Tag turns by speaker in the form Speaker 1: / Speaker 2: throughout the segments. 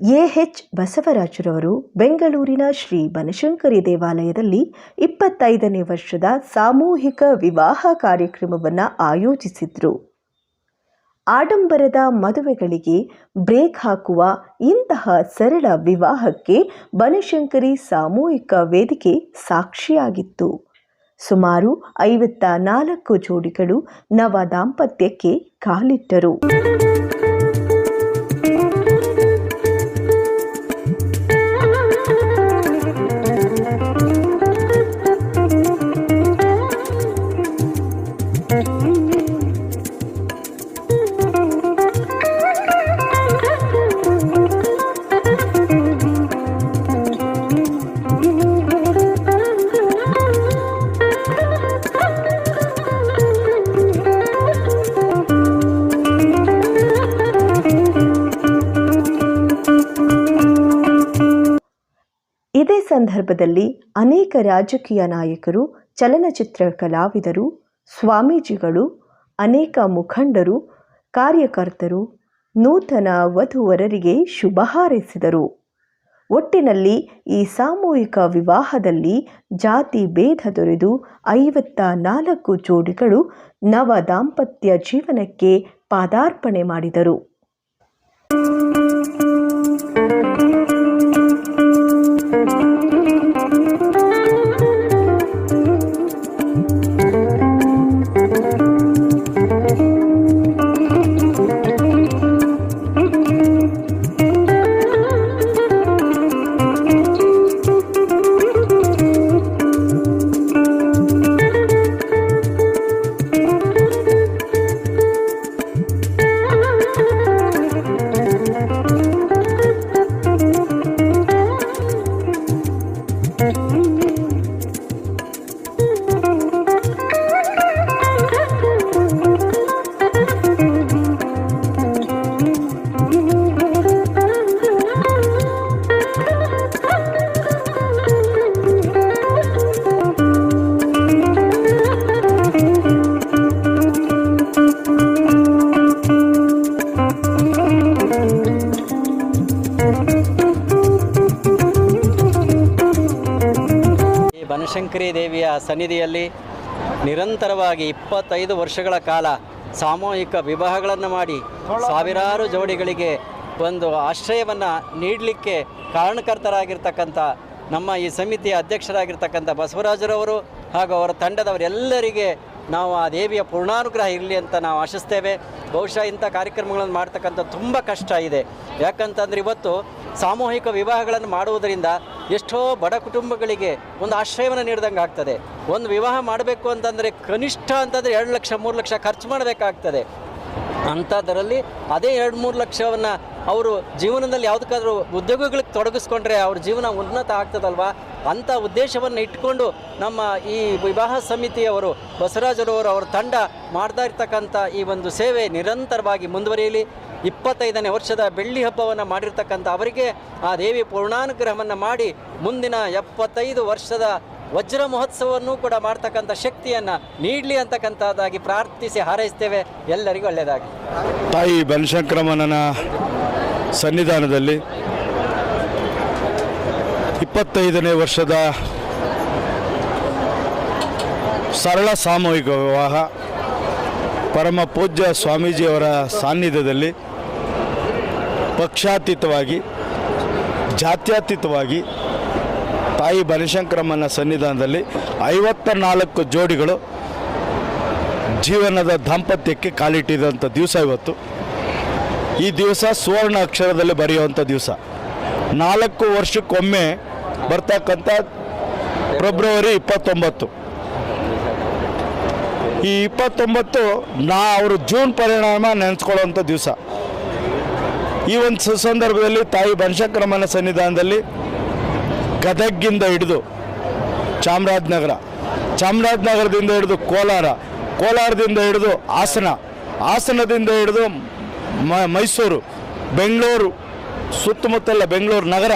Speaker 1: AH ಬಸವರಾಜರವರು ಬೆಂಗಳೂರಿನ ಶ್ರೀ ಬನಶಂಕರಿ ದೇವಾಲಯದಲ್ಲಿ ಇಪ್ಪತ್ತೈದನೇ ವರ್ಷದ ಸಾಮೂಹಿಕ ವಿವಾಹ ಕಾರ್ಯಕ್ರಮವನ್ನು ಆಯೋಜಿಸಿದ್ರು. ಆಡಂಬರದ ಮದುವೆಗಳಿಗೆ ಬ್ರೇಕ್ ಹಾಕುವ ಇಂತಹ ಸರಳ ವಿವಾಹಕ್ಕೆ ಬನಶಂಕರಿ ಸಾಮೂಹಿಕ ವೇದಿಕೆ ಸಾಕ್ಷಿಯಾಗಿತ್ತು. ಸುಮಾರು ಐವತ್ತ ನಾಲ್ಕು ಜೋಡಿಗಳು ನವ ದಾಂಪತ್ಯಕ್ಕೆ ಕಾಲಿಟ್ಟರು. ಇದೇ ಸಂದರ್ಭದಲ್ಲಿ ಅನೇಕ ರಾಜಕೀಯ ನಾಯಕರು ಚಲನಚಿತ್ರ ಕಲಾವಿದರು ಸ್ವಾಮೀಜಿಗಳು, ಅನೇಕ ಮುಖಂಡರು, ಕಾರ್ಯಕರ್ತರು, ನೂತನ ವಧುವರರಿಗೆ ಶುಭ ಹಾರೈಸಿದರು. ಒಟ್ಟಿನಲ್ಲಿ ಈ ಸಾಮೂಹಿಕ ವಿವಾಹದಲ್ಲಿ ಜಾತಿ ಭೇದ ದೊರೆದು ಐವತ್ತ ನಾಲ್ಕು ಜೋಡಿಗಳು ನವ ದಾಂಪತ್ಯ ಜೀವನಕ್ಕೆ ಪಾದಾರ್ಪಣೆ ಮಾಡಿದರು.
Speaker 2: ಬನಶಂಕರಿ ದೇವಿಯ ಸನ್ನಿಧಿಯಲ್ಲಿ ನಿರಂತರವಾಗಿ ಇಪ್ಪತ್ತೈದು ವರ್ಷಗಳ ಕಾಲ ಸಾಮೂಹಿಕ ವಿವಾಹಗಳನ್ನು ಮಾಡಿ ಸಾವಿರಾರು ಜೋಡಿಗಳಿಗೆ ಒಂದು ಆಶ್ರಯವನ್ನು ನೀಡಲಿಕ್ಕೆ ಕಾರಣಕರ್ತರಾಗಿರ್ತಕ್ಕಂಥ ನಮ್ಮ ಈ ಸಮಿತಿಯ ಅಧ್ಯಕ್ಷರಾಗಿರ್ತಕ್ಕಂಥ ಬಸವರಾಜರವರು ಹಾಗೂ ಅವರ ತಂಡದವರೆಲ್ಲರಿಗೆ ನಾವು ಆ ದೇವಿಯ ಪೂರ್ಣಾನುಗ್ರಹ ಇರಲಿ ಅಂತ ನಾವು ಆಶಿಸ್ತೇವೆ. ಬಹುಶಃ ಇಂಥ ಕಾರ್ಯಕ್ರಮಗಳನ್ನು ಮಾಡ್ತಕ್ಕಂಥ ತುಂಬ ಕಷ್ಟ ಇದೆ. ಯಾಕಂತಂದ್ರೆ ಇವತ್ತು ಸಾಮೂಹಿಕ ವಿವಾಹಗಳನ್ನು ಮಾಡುವುದರಿಂದ ಎಷ್ಟೋ ಬಡ ಕುಟುಂಬಗಳಿಗೆ ಒಂದು ಆಶ್ರಯವನ್ನು ನೀಡಿದಂಗೆ ಆಗ್ತದೆ. ಒಂದು ವಿವಾಹ ಮಾಡಬೇಕು ಅಂತಂದರೆ ಕನಿಷ್ಠ ಅಂತಂದರೆ ಎರಡು ಲಕ್ಷ, ಮೂರು ಲಕ್ಷ ಖರ್ಚು ಮಾಡಬೇಕಾಗ್ತದೆ. ಅಂಥದ್ರಲ್ಲಿ ಅದೇ ಎರಡು, ಮೂರು ಲಕ್ಷವನ್ನು ಅವರು ಜೀವನದಲ್ಲಿ ಯಾವುದಕ್ಕಾದ್ರೂ ಉದ್ಯೋಗಗಳಿಗೆ ತೊಡಗಿಸ್ಕೊಂಡ್ರೆ ಅವ್ರ ಜೀವನ ಉನ್ನತ ಆಗ್ತದಲ್ವಾ? ಅಂಥ ಉದ್ದೇಶವನ್ನು ಇಟ್ಕೊಂಡು ನಮ್ಮ ಈ ವಿವಾಹ ಸಮಿತಿಯವರು ಬಸವರಾಜರವರು ಅವರ ತಂಡ ಮಾಡ್ತಾ ಇರ್ತಕ್ಕಂಥ ಈ ಒಂದು ಸೇವೆ ನಿರಂತರವಾಗಿ ಮುಂದುವರಿಯಲಿ. ಇಪ್ಪತ್ತೈದನೇ ವರ್ಷದ ಬೆಳ್ಳಿ ಹಬ್ಬವನ್ನು ಮಾಡಿರ್ತಕ್ಕಂಥ ಅವರಿಗೆ ಆ ದೇವಿ ಪೂರ್ಣಾನುಗ್ರಹವನ್ನು ಮಾಡಿ ಮುಂದಿನ ಎಪ್ಪತ್ತೈದು ವರ್ಷದ ವಜ್ರ ಮಹೋತ್ಸವವನ್ನು ಕೂಡ ಮಾಡ್ತಕ್ಕಂಥ ಶಕ್ತಿಯನ್ನು ನೀಡಲಿ ಅಂತಕ್ಕಂಥದ್ದಾಗಿ ಪ್ರಾರ್ಥಿಸಿ ಹಾರೈಸ್ತೇವೆ. ಎಲ್ಲರಿಗೂ ಒಳ್ಳೆಯದಾಗಿ
Speaker 3: ತಾಯಿ ಬನಶಂಕ್ರಮಣನ ಸನ್ನಿಧಾನದಲ್ಲಿ ಇಪ್ಪತ್ತೈದನೇ ವರ್ಷದ ಸರಳ ಸಾಮೂಹಿಕ ವಿವಾಹ, ಪರಮ ಪೂಜ್ಯ ಸ್ವಾಮೀಜಿಯವರ ಸಾನ್ನಿಧ್ಯದಲ್ಲಿ ಪಕ್ಷಾತೀತವಾಗಿ, ಜಾತ್ಯತೀತವಾಗಿ ತಾಯಿ ಬನಶಂಕರಮ್ಮನ ಸನ್ನಿಧಾನದಲ್ಲಿ ಐವತ್ತ ನಾಲ್ಕು ಜೋಡಿಗಳು ಜೀವನದ ದಾಂಪತ್ಯಕ್ಕೆ ಕಾಲಿಟ್ಟಿದಂಥ ದಿವಸ ಇವತ್ತು. ಈ ದಿವಸ ಸುವರ್ಣ ಅಕ್ಷರದಲ್ಲಿ ಬರೆಯುವಂಥ ದಿವಸ. ನಾಲ್ಕು ವರ್ಷಕ್ಕೊಮ್ಮೆ ಬರ್ತಕ್ಕಂಥ ಫೆಬ್ರವರಿ ಇಪ್ಪತ್ತೊಂಬತ್ತು. ಈ ಇಪ್ಪತ್ತೊಂಬತ್ತು ನಾ ಅವರು ಜೂನ್ ಪರಿಣಾಮ ನೆನೆಸ್ಕೊಳ್ಳೋವಂಥ ದಿವಸ. ಈ ಒಂದು ಸಂದರ್ಭದಲ್ಲಿ ತಾಯಿ ಬನಶಂಕರಮ್ಮನ ಸನ್ನಿಧಾನದಲ್ಲಿ ಗದಗಿಂದ ಹಿಡಿದು ಚಾಮರಾಜನಗರ, ಚಾಮರಾಜನಗರದಿಂದ ಹಿಡಿದು ಕೋಲಾರ, ಕೋಲಾರದಿಂದ ಹಿಡಿದು ಹಾಸನ, ಹಾಸನದಿಂದ ಹಿಡಿದು ಮೈಸೂರು, ಬೆಂಗಳೂರು, ಸುತ್ತಮುತ್ತಲ ಬೆಂಗಳೂರು ನಗರ,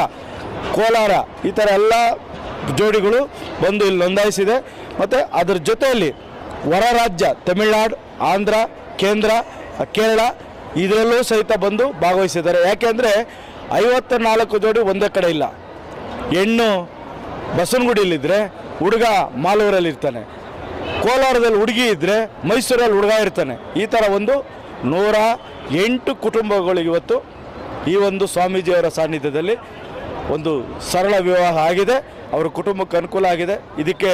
Speaker 3: ಕೋಲಾರ ಈ ಥರ ಎಲ್ಲ ಜೋಡಿಗಳು ಬಂದು ಇಲ್ಲಿ ನೋಂದಾಯಿಸಿದೆ. ಮತ್ತು ಅದರ ಜೊತೆಯಲ್ಲಿ ಹೊರ ರಾಜ್ಯ ತಮಿಳ್ನಾಡು, ಆಂಧ್ರ, ಕೇಂದ್ರ, ಕೇರಳ ಇದರಲ್ಲೂ ಸಹಿತ ಬಂದು ಭಾಗವಹಿಸಿದ್ದಾರೆ. ಯಾಕೆಂದರೆ ಐವತ್ತ ನಾಲ್ಕು ಜೋಡಿ ಒಂದೇ ಕಡೆ ಇಲ್ಲ. ಹೆಣ್ಣು ಬಸವನಗುಡಿಯಲ್ಲಿದ್ದರೆ ಹುಡುಗ ಮಾಲೂರಲ್ಲಿ ಇರ್ತಾನೆ. ಕೋಲಾರದಲ್ಲಿ ಹುಡುಗಿ ಇದ್ದರೆ ಮೈಸೂರಲ್ಲಿ ಹುಡುಗ ಇರ್ತಾನೆ. ಈ ಥರ ಒಂದು ನೂರ ಎಂಟು ಕುಟುಂಬಗಳು ಇವತ್ತು ಈ ಒಂದು ಸ್ವಾಮೀಜಿಯವರ ಸಾನ್ನಿಧ್ಯದಲ್ಲಿ ಒಂದು ಸರಳ ವಿವಾಹ ಆಗಿದೆ. ಅವರ ಕುಟುಂಬಕ್ಕೆ ಅನುಕೂಲ ಆಗಿದೆ. ಇದಕ್ಕೆ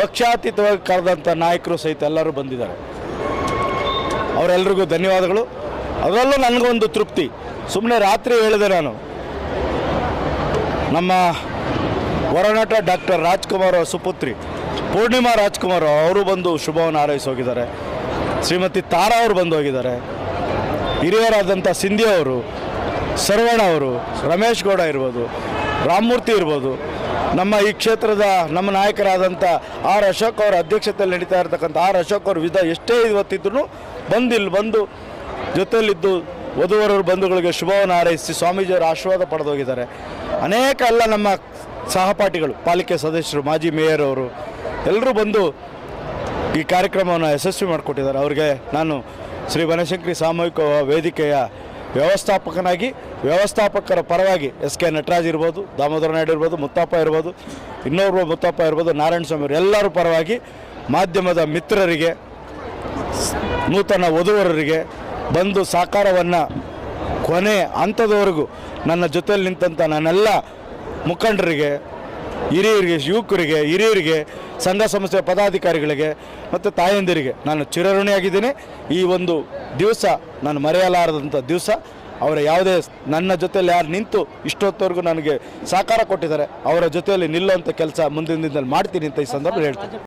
Speaker 3: ಪಕ್ಷಾತೀತವಾಗಿ ಕರೆದಂಥ ನಾಯಕರು ಸಹಿತ ಎಲ್ಲರೂ ಬಂದಿದ್ದಾರೆ. ಅವರೆಲ್ಲರಿಗೂ ಧನ್ಯವಾದಗಳು. ಅದರಲ್ಲೂ ನನಗೊಂದು ತೃಪ್ತಿ. ಸುಮ್ಮನೆ ರಾತ್ರಿ ಹೇಳಿದೆ ನಾನು. ನಮ್ಮ ಹೊರನಟ ಡಾಕ್ಟರ್ ರಾಜ್ಕುಮಾರ್ ಅವರ ಸುಪುತ್ರಿ, ಪೂರ್ಣಿಮಾ ರಾಜ್ಕುಮಾರ್ ಅವರು ಬಂದು ಶುಭವನ್ನು ಆರೈಸಿ ಹೋಗಿದ್ದಾರೆ. ಶ್ರೀಮತಿ ತಾರಾ ಅವರು ಬಂದು ಹೋಗಿದ್ದಾರೆ. ಹಿರಿಯರಾದಂಥ ಸಿಂಧಿ ಅವರು ಸರ್ವಣ ಅವರು, ರಮೇಶ್ ಗೌಡ ಇರ್ಬೋದು, ರಾಮಮೂರ್ತಿ ಇರ್ಬೋದು, ನಮ್ಮ ಈ ಕ್ಷೇತ್ರದ ನಮ್ಮ ನಾಯಕರಾದಂಥ ಆರ್ ಅಶೋಕ್ ಅವರ ಅಧ್ಯಕ್ಷತೆಯಲ್ಲಿ ನಡೀತಾ ಇರತಕ್ಕಂಥ ಆರ್ ಅಶೋಕ್ ಅವರು ವಿಧ ಎಷ್ಟೇ ಇವತ್ತಿದ್ರೂ ಬಂದಿಲ್ಲ ಬಂದು ಜೊತೆಯಲ್ಲಿದ್ದು ವಧುವರರ ಬಂಧುಗಳಿಗೆ ಶುಭವನ್ನು ಹಾರೈಸಿ ಸ್ವಾಮೀಜಿಯವರ ಆಶೀರ್ವಾದ ಪಡೆದೋಗಿದ್ದಾರೆ. ಅನೇಕ ಎಲ್ಲ ನಮ್ಮ ಸಹಪಾಠಿಗಳು, ಪಾಲಿಕೆ ಸದಸ್ಯರು, ಮಾಜಿ ಮೇಯರ್ ಅವರು, ಎಲ್ಲರೂ ಬಂದು ಈ ಕಾರ್ಯಕ್ರಮವನ್ನು ಯಶಸ್ವಿ ಮಾಡಿಕೊಟ್ಟಿದ್ದಾರೆ. ಅವರಿಗೆ ನಾನು ಶ್ರೀ ಬನಶಂಕರಿ ಸಾಮೂಹಿಕ ವೇದಿಕೆಯ ವ್ಯವಸ್ಥಾಪಕನಾಗಿ, ವ್ಯವಸ್ಥಾಪಕರ ಪರವಾಗಿ ಎಸ್ ಕೆ ನಟರಾಜ್ ಇರ್ಬೋದು, ದಾಮೋದರ ನಾಯ್ಡು ಇರ್ಬೋದು, ಮುತ್ತಪ್ಪ ಇರ್ಬೋದು ಇನ್ನೊಬ್ಬರು ಮುತ್ತಪ್ಪ ಇರ್ಬೋದು, ನಾರಾಯಣ ಸ್ವಾಮಿ ಅವರು ಎಲ್ಲರ ಪರವಾಗಿ ಮಾಧ್ಯಮದ ಮಿತ್ರರಿಗೆ, ನೂತನ ವಧುವರರಿಗೆ ಬಂದು ಸಹಕಾರವನ್ನು ಕೊನೆ ಹಂತದವರೆಗೂ ನನ್ನ ಜೊತೆಯಲ್ಲಿ ನಿಂತಂಥ ನನ್ನೆಲ್ಲ ಮುಖಂಡರಿಗೆ, ಹಿರಿಯರಿಗೆ, ಯುವಕರಿಗೆ, ಹಿರಿಯರಿಗೆ, ಸಂಘ ಸಂಸ್ಥೆಯ ಪದಾಧಿಕಾರಿಗಳಿಗೆ ಮತ್ತು ತಾಯಂದಿರಿಗೆ ನಾನು ಚಿರಋಣಿಯಾಗಿದ್ದೀನಿ. ಈ ಒಂದು ದಿವಸ ನಾನು ಮರೆಯಲಾರದಂಥ ದಿವಸ ಅವರ ಯಾವುದೇ ನನ್ನ ಜೊತೆಯಲ್ಲಿ ಯಾರು ನಿಂತು ಇಷ್ಟೊತ್ತವರೆಗೂ ನನಗೆ ಸಹಕಾರ ಕೊಟ್ಟಿದ್ದಾರೆ, ಅವರ ಜೊತೆಯಲ್ಲಿ ನಿಲ್ಲುವಂಥ ಕೆಲಸ ಮುಂದಿನ ದಿನದಲ್ಲಿ ಮಾಡ್ತೀನಿ ಅಂತ ಈ ಸಂದರ್ಭದಲ್ಲಿ ಹೇಳ್ತೀನಿ.